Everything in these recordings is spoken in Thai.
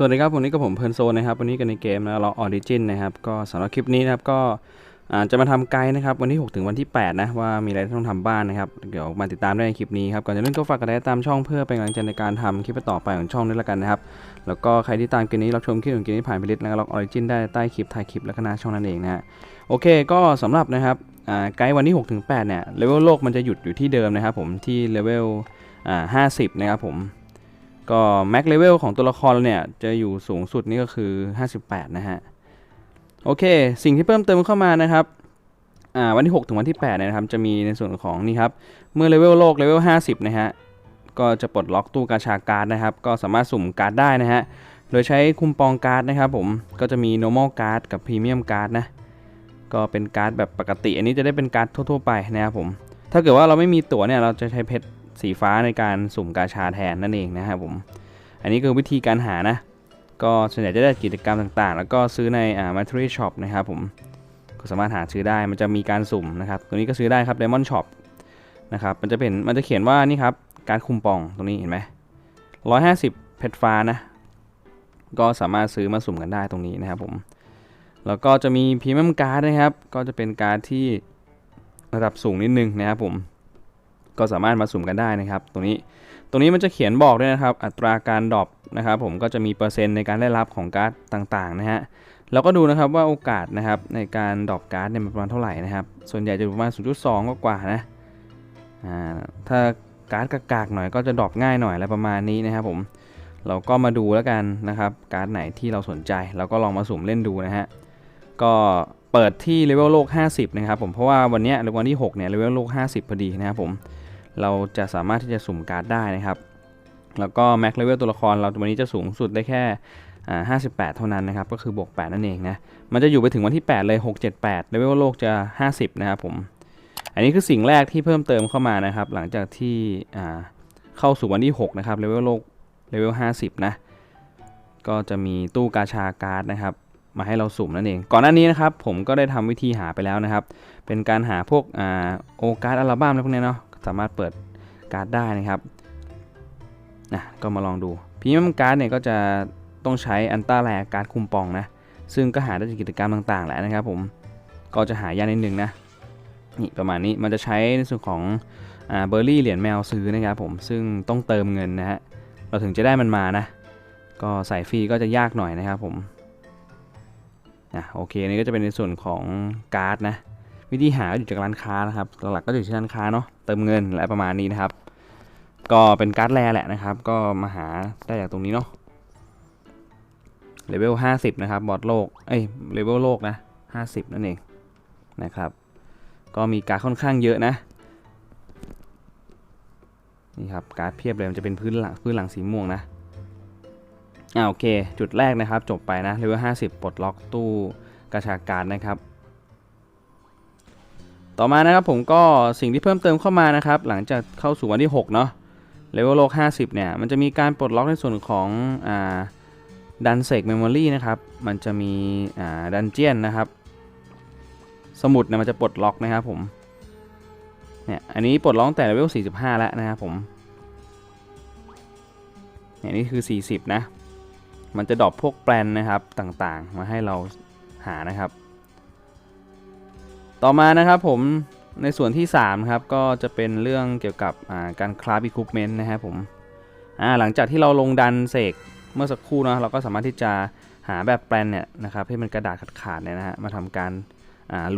สวัสดีครับวันนี้กับผมเพลินโซนนะครับ วันนี้กันในเกมนะเราออริจินนะครับ ก็สำหรับคลิปนี้นะครับก็จะมาทำไกด์นะครับ วันที่ 6 ถึงวันที่ 8 นะว่ามีอะไรที่ต้องทำบ้างนะครับ เดี๋ยวมาติดตามได้ในคลิปนี้ครับ ก่อนจะเริ่มก็ฝากกดไลค์ตามช่องเพื่อเป็นกำลังใจในการทำคลิปต่อไปของช่องด้วยละกันนะครับ แล้วก็ใครที่ตามเกมนี้รับชมคลิปของเกมนี้ผ่านไปลิสต์แล้วก็ล็อกออริจินได้ใต้คลิปท้ายคลิปแล้วก็หน้าช่องนั่นเองนะฮะโอเคก็สำหรับนะครับไกด์วันที่6ถึง8เนี่ยเลเวลโลกมันจะหยุดอยู่ที่เดิมนะครับผมที่เลเวล50นะครับผม ก็แม็กเลเวลของตัวละครเนี่ยจะอยู่สูงสุดนี่ก็คือ 58 นะฮะ โอเค สิ่งที่เพิ่มเติมเข้ามานะครับวันที่ 6 ถึงวันที่8เนี่ยนะครับ จะมีในส่วนของนี่ครับ เมื่อเลเวลโลกเลเวล 50 นะฮะ ก็จะปลดล็อกตู้กาชาการ์ดนะครับ ก็สามารถสุ่มการ์ดได้นะฮะ โดยใช้คุมปองการ์ดนะครับผม ก็จะมี normal card กับ premium card นะ ก็เป็นการ์ดแบบปกติ อันนี้จะได้เป็นการ์ดทั่ว ๆ ไปนะครับผม ถ้าเกิดว่าเราไม่มีตั๋วเนี่ย เราจะใช้เพชร สีฟ้าในการสุ่มกาชาแทนนั่นเองนะครับผม อันนี้คือวิธีการหานะ ก็ส่วนใหญ่จะได้กิจกรรมต่างๆ แล้วก็ซื้อในอ่า Material Shop นะครับผม ก็สามารถหาซื้อได้ มันจะมีการสุ่มนะครับ ตัวนี้ก็ซื้อได้ครับ Diamond Shop นะครับ มันจะเป็น มันจะเขียนว่านี่ครับ การคุมปองตรงนี้เห็นไหมร้อยห้าสิบเพชรฟ้านะ ก็สามารถซื้อมาสุ่มกันได้ตรงนี้นะครับผม แล้วก็จะมีพรีเมียมการ์ดนะครับ ก็จะเป็นการ์ดที่ระดับสูงนิดนึงนะครับผม ก็สามารถมาสุ่มกันได้นะครับ ตรงนี้ตรงนี้มันจะเขียนบอกด้วยนะครับ อัตราการดรอปนะครับ ผมก็จะมีเปอร์เซ็นต์ในการได้รับของการ์ดต่างๆนะฮะเราก็ดูนะครับว่าโอกาสนะครับในการดรอปการ์ดเนี่ยมันประมาณเท่าไหร่นะครับ ส่วนใหญ่จะประมาณ 0.2 ก็กว่านะอ่าถ้าการ์ดกากๆหน่อยก็จะดรอปง่ายหน่อยอะไรประมาณนี้นะครับ ผมเราก็มาดูแล้วกันนะครับ การ์ดไหนที่เราสนใจเราก็ลองมาสุ่มเล่นดูนะฮะก็เปิดที่เลเวลโลก 50 นะครับผมเพราะว่าวันนี้ยวันที่ 6 เนี่ยเลเวลโลก 50 พอดีนะครับผม เราจะสามารถที่จะสุ่มการ์ดได้นะครับ แล้วก็แม็กเลเวลตัวละครเราวันนี้จะสูงสุดได้แค่อ่า58 เท่านั้นนะครับ ก็คือบวก 8 นั่นเองนะ มันจะอยู่ไปถึงวันที่ 8 เลย 6 7 8เลเวลโลกจะ 50 นะครับผม อันนี้คือสิ่งแรกที่เพิ่มเติมเข้ามานะครับ หลังจากที่เข้าสู่วันที่ 6 นะครับเลเวลโลกเลเวล 50 นะ ก็จะมีตู้กาชาการ์ดนะครับ มาให้เราสุ่มนั่นเอง ก่อนหน้านี้นะครับ ผมก็ได้ทำวิธีหาไปแล้วนะครับ เป็นการหาพวกโอการ์ดอัลบั้มอะไรพวกนี้เนาะ สามารถเปิดการ์ดได้นะครับนะก็มาลองดูพรีเมียมการ์ดเนี่ยก็จะต้องใช้อันต้าแลการ์ดคุมปองนะซึ่งก็หาได้จากกิจกรรมต่างๆแหละนะครับผมก็จะหายากนิดนึงนะนี่ประมาณนี้มันจะใช้ในส่วนของอเบอร์รี่เหรียญแมวซื้อนะครับผมซึ่งต้องเติมเงินนะฮะเราถึงจะได้มันมานะ ก็ใส่ฟรีก็จะยากหน่อยนะครับผมอะโอเคนี่ก็จะเป็นในส่วนของการ์ดนะ วิธีหาอยู่จากร้านค้านะครับ หลักๆก็อยู่ที่ร้านค้าเนาะเติมเงินและประมาณนี้นะครับ ก็เป็นการ์ดแรแหละนะครับ ก็มาหาได้จากตรงนี้เนาะเลเวล50 นะครับ บอสโลก เอ้ยเลเวลโลกนะ 50 นั่นเองนะครับ ก็มีการ์ดค่อนข้างเยอะนะ นี่ครับ การ์ดเพียบเลย มันจะเป็นพื้นหลังพื้นหลังสีม่วงนะอ่าโอเค จุดแรกนะครับ จบไปนะเลเวล50 ปลดล็อกตู้กระชาการนะครับ ต่อมานะครับผมก็สิ่งที่เพิ่มเติมเข้ามานะครับ หลังจากเข้าสู่วันที่ 6 เนาะเลเวลโลก 50 เนี่ย มันจะมีการปลดล็อกในส่วนของดันเซกเมมโมรีนะครับ มันจะมีดันเจียนนะครับ สมุดเนี่ยมันจะปลดล็อกนะครับผม เนี่ย อันนี้ปลดล็อกแต่เลเวล 45 แล้วนะครับผม เนี่ยนี่คือ 40 นะ มันจะดรอปพวกแปลนนะครับต่างๆ มาให้เราหานะครับ ต่อมานะครับผมในส่วนที่3ครับก็จะเป็นเรื่องเกี่ยวกับการคราฟอิคุปเมนต์นะครับผมหลังจากที่เราลงดันเสกเมื่อสักครู่นะเราก็สามารถที่จะหาแบบแปลนเนี่ยนะครับให้มันกระดาษขาดๆเนี่ยนะฮะมาทำการ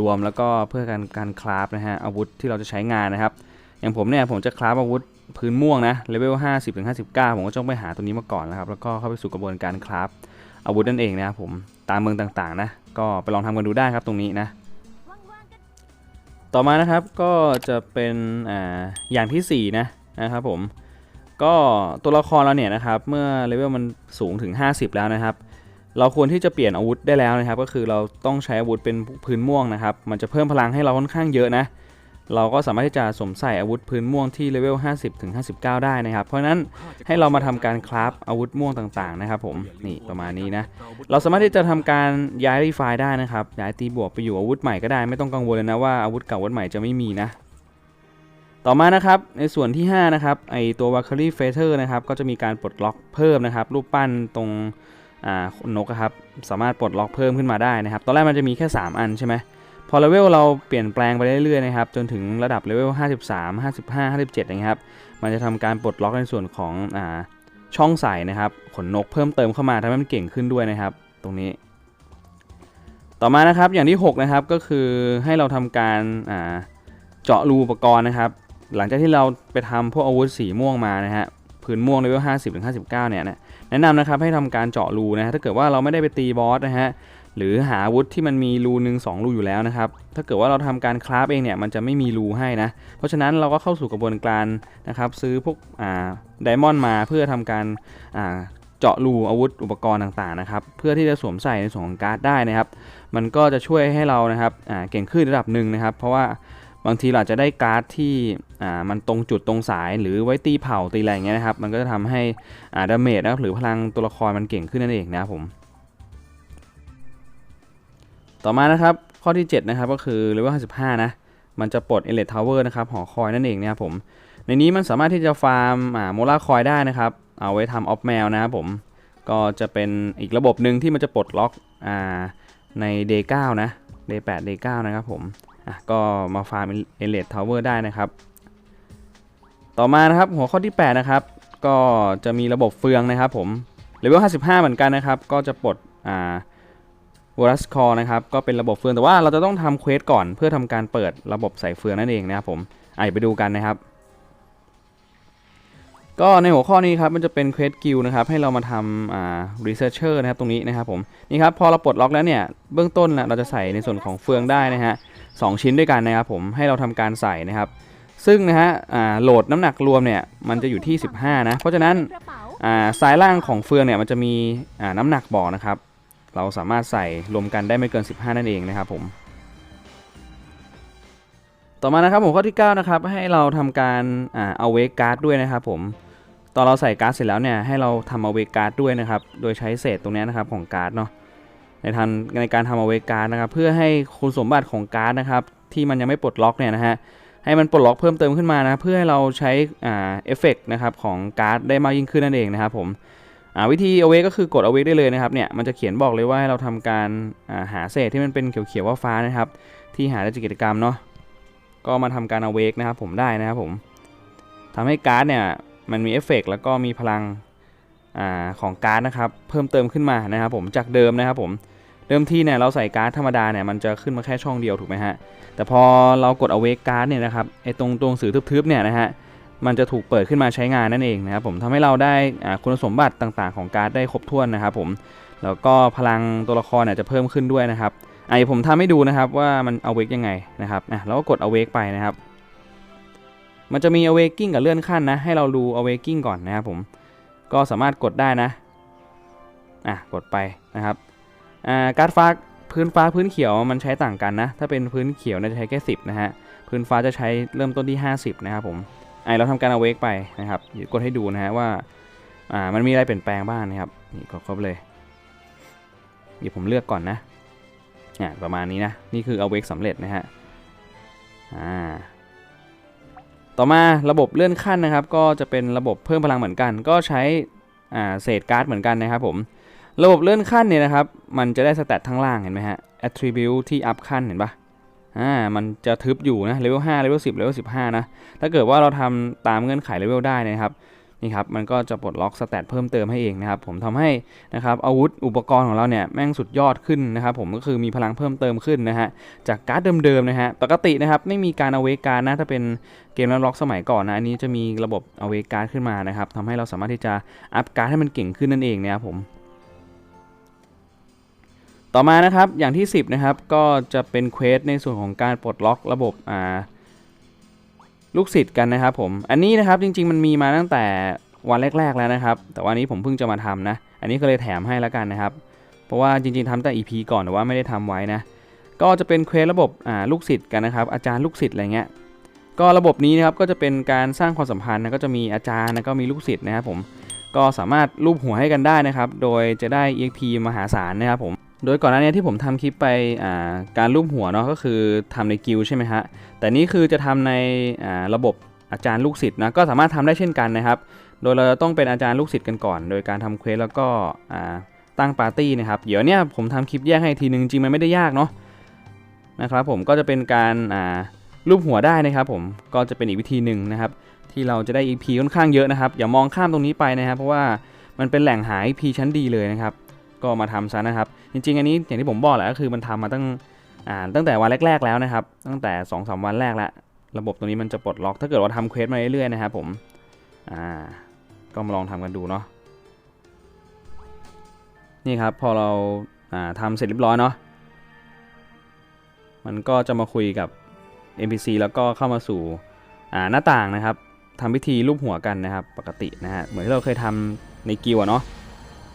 รวมแล้วก็เพื่อการการคราฟนะฮะอาวุธที่เราจะใช้งานนะครับ อย่างผมเนี่ยผมจะคราฟอาวุธพื้นม่วงนะเลเวล50ถึง59 ผมก็ต้องไปหาตัวนี้มาก่อนนะครับ แล้วก็เข้าไปสู่กระบวนการคราฟอาวุธนั่นเองนะครับผมตามเมืองต่างๆนะก็ไปลองทำกันดูได้ครับตรงนี้นะ ต่อมานะครับก็จะเป็นอ่าอย่างที่4นะนะครับผมก็ตัวละครเราเนี่ยนะครับเมื่อเลเวลมันสูงถึง 50 แล้วนะครับ เราควรที่จะเปลี่ยนอาวุธได้แล้วนะครับ ก็คือเราต้องใช้อาวุธเป็นพื้นม่วงนะครับ มันจะเพิ่มพลังให้เราค่อนข้างเยอะนะ เราก็สามารถที่จะสวมใส่อาวุธพื้นม่วงที่เลเวล 50ถึง59 ได้นะครับ เพราะฉะนั้นให้เรามาทำการคราฟอาวุธม่วงต่างๆนะครับผมนี่ประมาณนี้นะเราสามารถที่จะทำการย้ายรีไฟล์ได้นะครับย้ายตีบวกไปอยู่อาวุธใหม่ก็ได้ไม่ต้องกังวลเลยนะว่าอาวุธเก่าอาวุธใหม่จะไม่มีนะ ต่อมานะครับในส่วนที่5นะครับไอตัว v a l k y r i e f a t e r นะครับก็จะมีการปลดล็อกเพิ่มนะครับรูปปั้นตรงอ่านกครับสามารถปลดล็อกเพิ่มขึ้นมาได้นะครับ ตอนแรกมันจะมีแค่ 3 อันใช่ไหม พอเลเวลเราเปลี่ยนแปลงไปเรื่อยๆนะครับจนถึงระดับเลเวล53 55 57อย่างเงี้ยครับมันจะทำการปลดล็อกในส่วนของอ่าช่องใส่นะครับขนนกเพิ่มเติมเข้ามาทำให้มันเก่งขึ้นด้วยนะครับ ตรงนี้ ต่อมานะครับอย่างที่ 6 นะครับก็คือให้เราทำการอ่าเจาะรูอุปกรณ์นะครับ หลังจากที่เราไปทำพวกอาวุธสีม่วงมานะฮะพื้นม่วงเลเวล50ถึง59เนี่ยนะแนะนำนะครับให้ทำการเจาะรูนะฮะถ้าเกิดว่าเราไม่ได้ไปตีบอสนะฮะ หรือหาอาวุธที่มันมีรูหนึ่งสองรูอยู่แล้วนะครับ ถ้าเกิดว่าเราทำการคราฟเองเนี่ยมันจะไม่มีรูให้นะ เพราะฉะนั้นเราก็เข้าสู่กระบวนการนะครับซื้อพวกอ่าไดมอนด์มาเพื่อทำการอ่าเจาะรูอาวุธอุปกรณ์ต่างๆนะครับเพื่อที่จะสวมใส่ในส่วนของการ์ดได้นะครับ มันก็จะช่วยให้เรานะครับเก่งขึ้นระดับหนึ่งนะครับ เพราะว่าบางทีเราอาจจะได้การ์ดที่มันตรงจุดตรงสายหรือไว้ตีเผาตีอะไรอย่างเงี้ยนะครับ มันก็จะทำให้ดาเมจนะครับหรือพลังตัวละครมันเก่งขึ้นนั่นเองนะครับผม ต่อมานะครับข้อที่ 7 นะครับก็คือเลเวล55 นะ มันจะปลดเอเลททาวเวอร์นะครับหอคอยนั่นเองนะครับผม ในนี้มันสามารถที่จะฟาร์มอ่าโมล่าคอยได้นะครับ เอาไว้ทำออฟแมวนะครับผมก็จะเป็นอีกระบบหนึ่งที่มันจะปลดล็อกอ่าใน Day 9นะ Day 8 Day 9นะครับผมอะก็มาฟาร์มเอเลททาวเวอร์ได้นะครับ ต่อมานะครับหัวข้อที่ 8 นะครับ ก็จะมีระบบเฟืองนะครับผมเลเวล55 เหมือนกันนะครับ ก็จะปลดอ่า วอรัสคอนะครับก็เป็นระบบเฟืองแต่ว่าเราจะต้องทำเควสก่อนเพื่อทำการเปิดระบบใส่เฟืองนั่นเองนะครับผมอะไปดูกันนะครับ ก็ในหัวข้อนี้ครับมันจะเป็นเควสกิลนะครับให้เรามาทำอ่ารีเสิร์ชเชอร์นะครับตรงนี้นะครับผมนี่ครับพอเราปลดล็อกแล้วเนี่ยเบื้องต้นนะเราจะใส่ในส่วนของเฟืองได้นะฮะสองชิ้นด้วยกันนะครับผมให้เราทำการใส่นะครับ ซึ่งนะฮะอ่าโหลดน้ำหนักรวมเนี่ยมันจะอยู่ที่ 15 นะ เพราะฉะนั้นกระเป๋าอ่าซ้ายล่างของเฟืองเนี่ยมันจะมีอ่าน้ำหนักบอกนะครับ เราสามารถใส่รวมกันได้ไม่เกิน 15 นั่นเองนะครับผมต่อมานะครับผมข้อที่9นะครับให้เราทำการอาเอาเวกการ์ดด้วยนะครับผมตอนเราใส่การ์ดเสร็จแล้วเนี่ยให้เราทำเอาเวการ์ดด้วยนะครับโดยใช้เศษตรงนี้นะครับของการ์ดเนาะในทางในการทำเอาเวการ์ดนะครับเพื่อให้คุณสมบัติของการ์ดนะครับที่มันยังไม่ปลดล็อกเนี่ยนะฮะให้มันปลดล็อกเพิ่มเติมขึ้นมานะเพื่อให้เราใช้อเอฟเฟกต์นะครับของการ์ดได้มากยิ่งขึ้นนั่นเองนะครับผม วิธีเอาไว้ก็คือกดเอาไว้ได้เลยนะครับเนี่ยมันจะเขียนบอกเลยว่าให้เราทำการาหาเศษที่มันเป็นเขียวๆว่าฟ้านะครับ ที่หาได้จากกิจกรรมเนาะก็มาทำการเอาเวกนะครับผมได้นะครับผมทำให้การ์ดเนี่ยมันมีเอฟเฟกต์แล้วก็มีพลังอของการ์ดนะครับเพิ่มเติมขึ้นมานะครับผมจากเดิมนะครับผมเดิมทีเนี่ยเราใส่การ์ดธรรมดาเนี่ยมันจะขึ้นมาแค่ช่องเดียวถูกไหมฮะแต่พอเรากด awake card เนี่ยนะครับไอ้ตรงตัวหนังสื่อทึบๆเนี่ยนะฮะ มันจะถูกเปิดขึ้นมาใช้งานนั่นเองนะครับผมทำให้เราได้คุณสมบัติต่างๆ ของการ์ดได้ครบถ้วนนะครับผมแล้วก็พลังตัวละครจะเพิ่มขึ้นด้วยนะครับไอผมทำให้ดูนะครับว่ามัน awake ยังไงนะครับอะเราก็กด awake ไปนะครับ มันจะมี awaking กับเลื่อนขั้นนะ ให้เราดู awaking ก่อนนะครับผมก็สามารถกดได้นะอะกดไปนะครับอ่าการ์ดฟ้าพื้นฟ้าพื้นเขียวมันใช้ต่างกันนะ ถ้าเป็นพื้นเขียวเนี่ยจะใช้แค่ 10 นะฮะ พื้นฟ้าจะใช้เริ่มต้นที่ 50 นะครับผม ไอเราทำการเอาเวกไปนะครับเดี๋ยวกดให้ดูนะฮะว่าอ่ามันมีอะไรเปลี่ยนแปลงบ้างนะครับนี่กดครบเลยเดี๋ยวผมเลือกก่อนนะอ่าประมาณนี้นะนี่คือเอาเวกสำเร็จนะฮะอ่าต่อมาระบบเลื่อนขั้นนะครับ ก็จะเป็นระบบเพิ่มพลังเหมือนกัน ก็ใช้อ่าเศษการ์ดเหมือนกันนะครับผมระบบเลื่อนขั้นเนี่ยนะครับ มันจะได้สแตททั้งล่างเห็นไหมฮะ attribute ที่อัพขั้นเห็นปะ อ่ามันจะทึบอยู่นะเลเวล5เลเวล10เลเวล15นะถ้าเกิดว่าเราทำตามเงื่อนไขเลเวลได้นะครับนี่ครับมันก็จะปลดล็อกสแตทเพิ่มเติมให้เองนะครับผมทำให้นะครับอาวุธอุปกรณ์ของเราเนี่ยแม่งสุดยอดขึ้นนะครับผมก็คือมีพลังเพิ่มเติมขึ้นนะฮะจากการ์ดเดิมๆนะฮะปกตินะครับไม่มีการเอาเวการนะถ้าเป็นเกมแล้วล็อกสมัยก่อนนะอันนี้จะมีระบบเอาเวการ์ขึ้นมานะครับทำให้เราสามารถที่จะอัพการ์ดให้มันเก่งขึ้นนั่นเองนะครับผม ต่อมานะครับอย่างที่ 10 นะครับ ก็จะเป็นเควสในส่วนของการปลดล็อกระบบอ่าลูกศิษย์กันนะครับผม อันนี้นะครับจริง ๆ มันมีมาตั้งแต่วันแรก ๆ แล้วนะครับ แต่วันนี้ผมเพิ่งจะมาทำนะ อันนี้ก็เลยแถมให้แล้วกันนะครับ เพราะว่าจริง ๆทำแต่ EP ก่อนแต่ว่าไม่ได้ทำไว้นะ ก็จะเป็นเควสระบบอ่าลูกศิษย์กันนะครับ อาจารย์ลูกศิษย์อะไรเงี้ย ก็ระบบนี้นะครับก็จะเป็นการสร้างความสัมพันธ์นะก็จะมีอาจารย์แล้วก็มีลูกศิษย์นะครับผม ก็สามารถรูปหัวให้กันได้นะครับ โดยจะได้ EXP มหาศาลนะครับผม โดยก่อนหน้านี้ที่ผมทำคลิปไปการรูปหัวเนาะก็คือทำในกิลใช่ไหมฮะ แต่นี่คือจะทำในาระบบอาจารย์ลูกศิษย์นะก็สามารถทำได้เช่นกันนะครับ โดยเราจะต้องเป็นอาจารย์ลูกศิษย์กันก่อน โดยการทำเควสแล้วก็ตั้งปาร์ตี้นะครับ เดี๋ยวเนี่ยผมทำคลิปแยกให้อีกทีนึงจริงๆมันไม่ได้ยากเนาะนะครับผมก็จะเป็นการรูปหัวได้นะครับผมก็จะเป็นอีกวิธีหนึ่งนะครับที่เราจะได้ EP ค่อนข้างเยอะนะครับ อย่ามองข้ามตรงนี้ไปนะครับ เพราะว่ามันเป็นแหล่งหา EP ชั้นดีเลยนะครับ ก็มาทำซะนะครับ จริง ๆ อันนี้อย่างที่ผมบอกแหละก็คือมันทำมาตั้งตั้งแต่วันแรก ๆ แล้วนะครับ ตั้งแต่2อสวันแรกแล้วระบบตรงนี้มันจะปลดล็อก ถ้าเกิดว่าทำเควสมาเรื่อยๆนะครับผมอ่าก็มาลองทำกันดูเนาะนี่ครับพอเราาทำเสร็จเรียบร้อยเนาะมันก็จะมาคุยกับ NPC แล้วก็เข้ามาสู่หน้าต่างนะครับทำพิธีรูปหัวกันนะครับ ปกตินะฮะเหมือนที่เราเคยทำในกิวอะเนาะ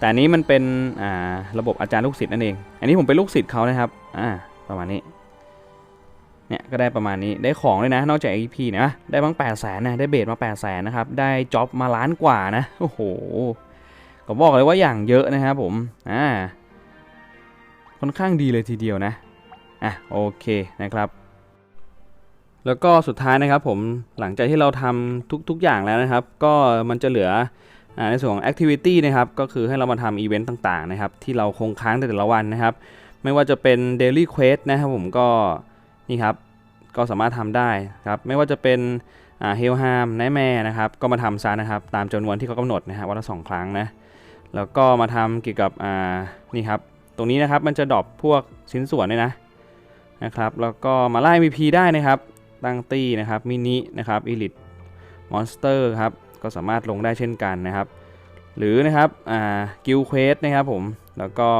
แต่อันนี้มันเป็นอ่าระบบอาจารย์ลูกศิษย์นั่นเอง อันนี้ผมเป็นลูกศิษย์เขานะครับอ่าประมาณนี้เนี่ยก็ได้ประมาณนี้ได้ของเลยนะ นอกจาก EP นะได้บ้าง8 0 0แสนนะได้เบสมา8 0 0แสนนะครับได้จ็อบมาล้านกว่านะโอ้โหก็บอกเลยว่าอย่างเยอะนะครับผมอ่าค่อนข้างดีเลยทีเดียวนะอะโอเคนะครับ แล้วก็สุดท้ายนะครับผมหลังจากที่เราทำทุก ๆอย่างแล้วนะครับ ก็มันจะเหลือ ในส่วนของ activity นะครับก็คือให้เรามาทำอีเวนต์ต่างๆนะครับที่เราคงค้างในแต่ละวันนะครับ ไม่ว่าจะเป็น daily quest นะครับผมก็นี่ครับก็สามารถทำได้ครับไม่ว่าจะเป็นเฮลฮามไนแมร์นะครับก็มาทำซะนะครับตามจำนวนที่เขากำหนดนะฮะวันละสองครั้งนะแล้วก็มาทำเกี่ยวกับอ่านี่ครับตรงนี้นะครับมันจะดรอปพวกชิ้นส่วนด้วยนะนะครับแล้วก็มาไล่ MVP ได้นะครับตั้งตี้นะครับมินินะครับอีลิทมอนสเตอร์ครับ ก็สามารถลงได้เช่นกันนะครับ หรือนะครับกิลเควสนะครับผมแล้วก็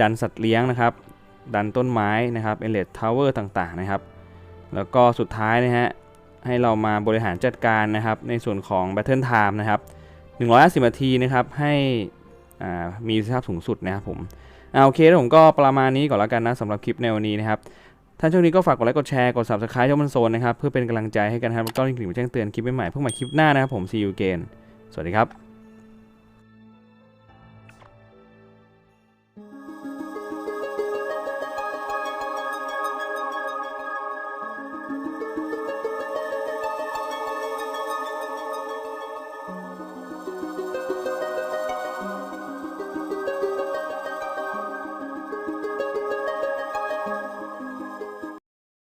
ดันสัตว์เลี้ยงนะครับ ดันต้นไม้นะครับเอเลดทาวเวอร์ต่างๆนะครับ แล้วก็สุดท้ายนะฮะให้เรามาบริหารจัดการนะครับ ในส่วนของ Battle Time นะครับ150นาทีนะครับให้มีสภาพสูงสุดนะครับผมอ่าโอเคแล้วผมก็ประมาณนี้ก่อนแล้วกันนะสำหรับคลิปในวันนี้นะครับ ถ้าช่วงนี้ก็ฝากกดไลค์กดแชร์กด subscribe ช่องมันโซนนะครับ เพื่อเป็นกำลังใจให้กันครับ ก็ลิงก์แจ้งเตือนคลิปใหม่ๆเพื่อมาคลิปหน้านะครับผม see you again สวัสดีครับ